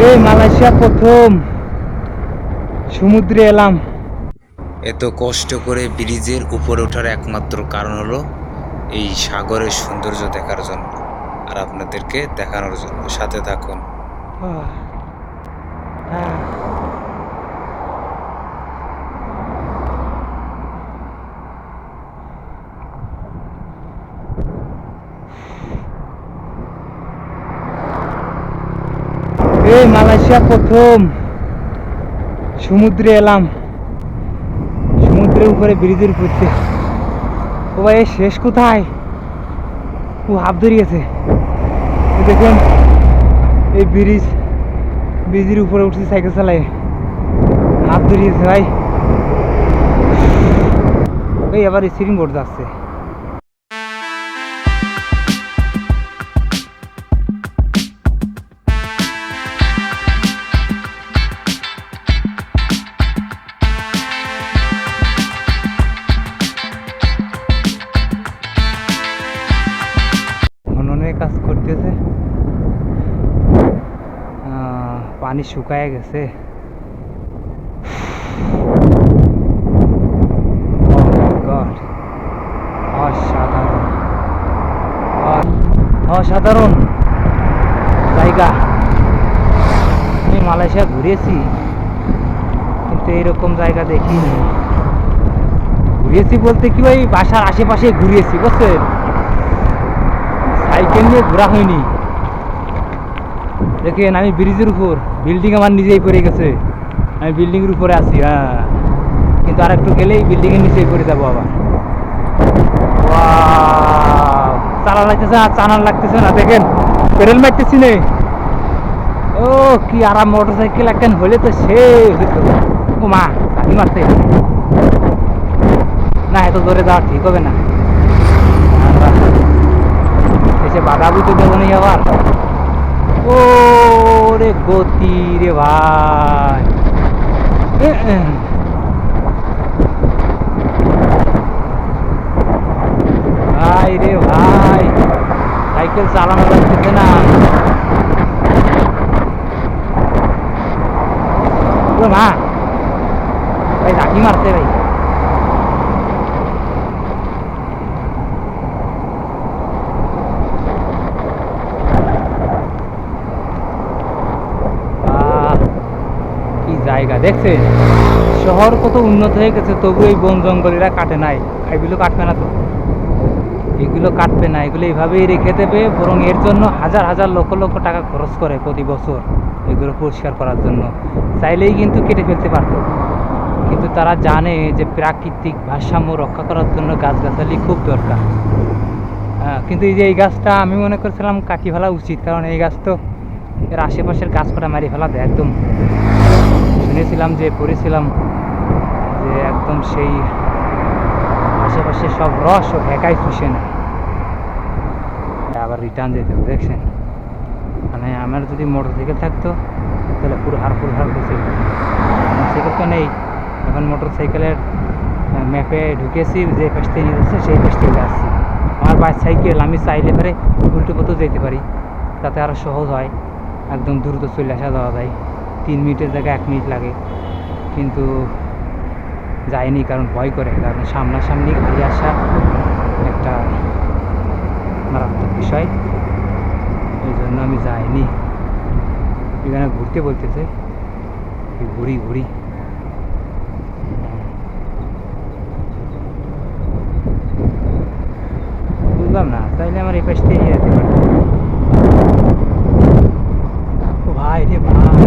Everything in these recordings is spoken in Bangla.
এই মালয়েশিয়া প্রথম। সমুদ্রে এলাম। এত কষ্ট করে ব্রিজের উপরে ওঠার একমাত্র কারণ হলো এই সাগরের সৌন্দর্য দেখার জন্য আর আপনাদেরকে দেখানোর জন্য। সাথে থাকুন। হ্যাঁ। এই মালয়েশিয়া প্রথম। সমুদ্রে এলাম। সমুদ্রের উপরে ব্রিজের উপর দিয়ে। ও ভাই শেষ কোথায়? ও হাফ ধরিয়েছে। দেখুন, এই ব্রিজ, ব্রিজের উপরে উঠছে সাইকেল চালায়। হাফ ধরিয়েছে ভাই। এই আবার স্প্রিং বোর্ড যাচ্ছে। পানি শুকায় গেছে। Oh অসাধারণ। জায়গা। আমি মালয়েশিয়া ঘুরেছি, কিন্তু এইরকম জায়গা দেখিনি। ঘুরেছি বলতে কি ওই বাসার আশেপাশে ঘুরিয়েছি বুঝছেন? সাইকেল নিয়ে ঘোরা হয়নি। দেখেন, আমি ব্রিজের উপর। বিল্ডিং আমার নিজেই পড়ে গেছে। আমি বিল্ডিং এর উপরে আছি হ্যাঁ। কিন্তু আর একটু গেলেই বিল্ডিং এর নিচেই পড়ে যাব আবার! চালা লাগতেছে না চানার লাগতেছে না, দেখেন পেডেল মারতেছি নে। ও, কি আরাম মোটর সাইকেল একখান হলে তো সে হইতো ও মা, গাড়ি মারতে না, এত জোরে যাওয়া ঠিক হবে না। এসে বাগাবি তো দেবো নি আবার। ও! গতি রে ভাই। ভাই রে ভাই। সাইকেল চালানো যাচ্ছে না। মা। ভাই ঝাঁকি মারছে ভাই। দেখছেন? শহর কত উন্নত হয়ে গেছে তবু এই বন জঙ্গলেরা কাটে নাই। এগুলো কাটবে না তো। এগুলো কাটবে না, এগুলো এইভাবেই রেখে দেবে, বরং এর জন্য হাজার হাজার লক্ষ লক্ষ টাকা খরচ করে প্রতি বছর এগুলো পরিষ্কার করার জন্য। চাইলেই কিন্তু কেটে ফেলতে পারতো। কিন্তু তারা জানে যে প্রাকৃতিক ভারসাম্য রক্ষা করার জন্য গাছগাছালি খুব দরকার। হ্যাঁ কিন্তু এই যে এই গাছটা আমি মনে করছিলাম কাটি ফেলা উচিত, কারণ এই গাছ তো এর আশেপাশের গাছ কটা মারি ফেলা দেয় একদম। শুনেছিলাম যে, পড়েছিলাম যে একদম সেই আশেপাশে সব রস ও ভেকাই চুষে নেয়। আবার রিটার্ন যেতে হবে, দেখছেন? মানে আমার যদি মোটর সাইকেল থাকতো, তাহলে পুরো হার পুরো হার বসে সাইকেল তো নেই। এখন মোটর সাইকেলের ম্যাপে ঢুকেছি, যে পাশ থেকে নিয়ে যাচ্ছে, সেই পাশ থেকে আসছি আমার বাইক সাইকেল, আমি চাইলে পরে উল্টো পথেও যেতে পারি। তাতে আরও সহজ হয়। একদম দ্রুত চলে আসা যাওয়া যায়। তিন মিনিটের জায়গায় এক মিনিট লাগে। কিন্তু যায়নি কারণ ভয় করে, কারণ সামনাসামনি গাড়ি আসা একটা মারাত্মক বিষয়। এই জন্য আমি যাইনি। এখানে ঘুরতে বলতেছে ঘুরি ঘুরি। বুঝলাম না, তাইলে আমার এই পাশ থেকে যেতে পারতো ও ভাই রে ভাই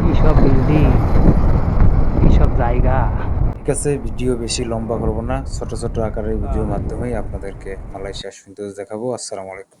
কি সব বিল্ডিং কি সব জায়গা। ঠিক আছে, ভিডিও বেশি লম্বা করব না। ছোট ছোট আকারের ভিডিওর মাধ্যমেই আপনাদেরকে মালয়েশিয়ার সুন্দর দেখাবো। আসসালামু আলাইকুম।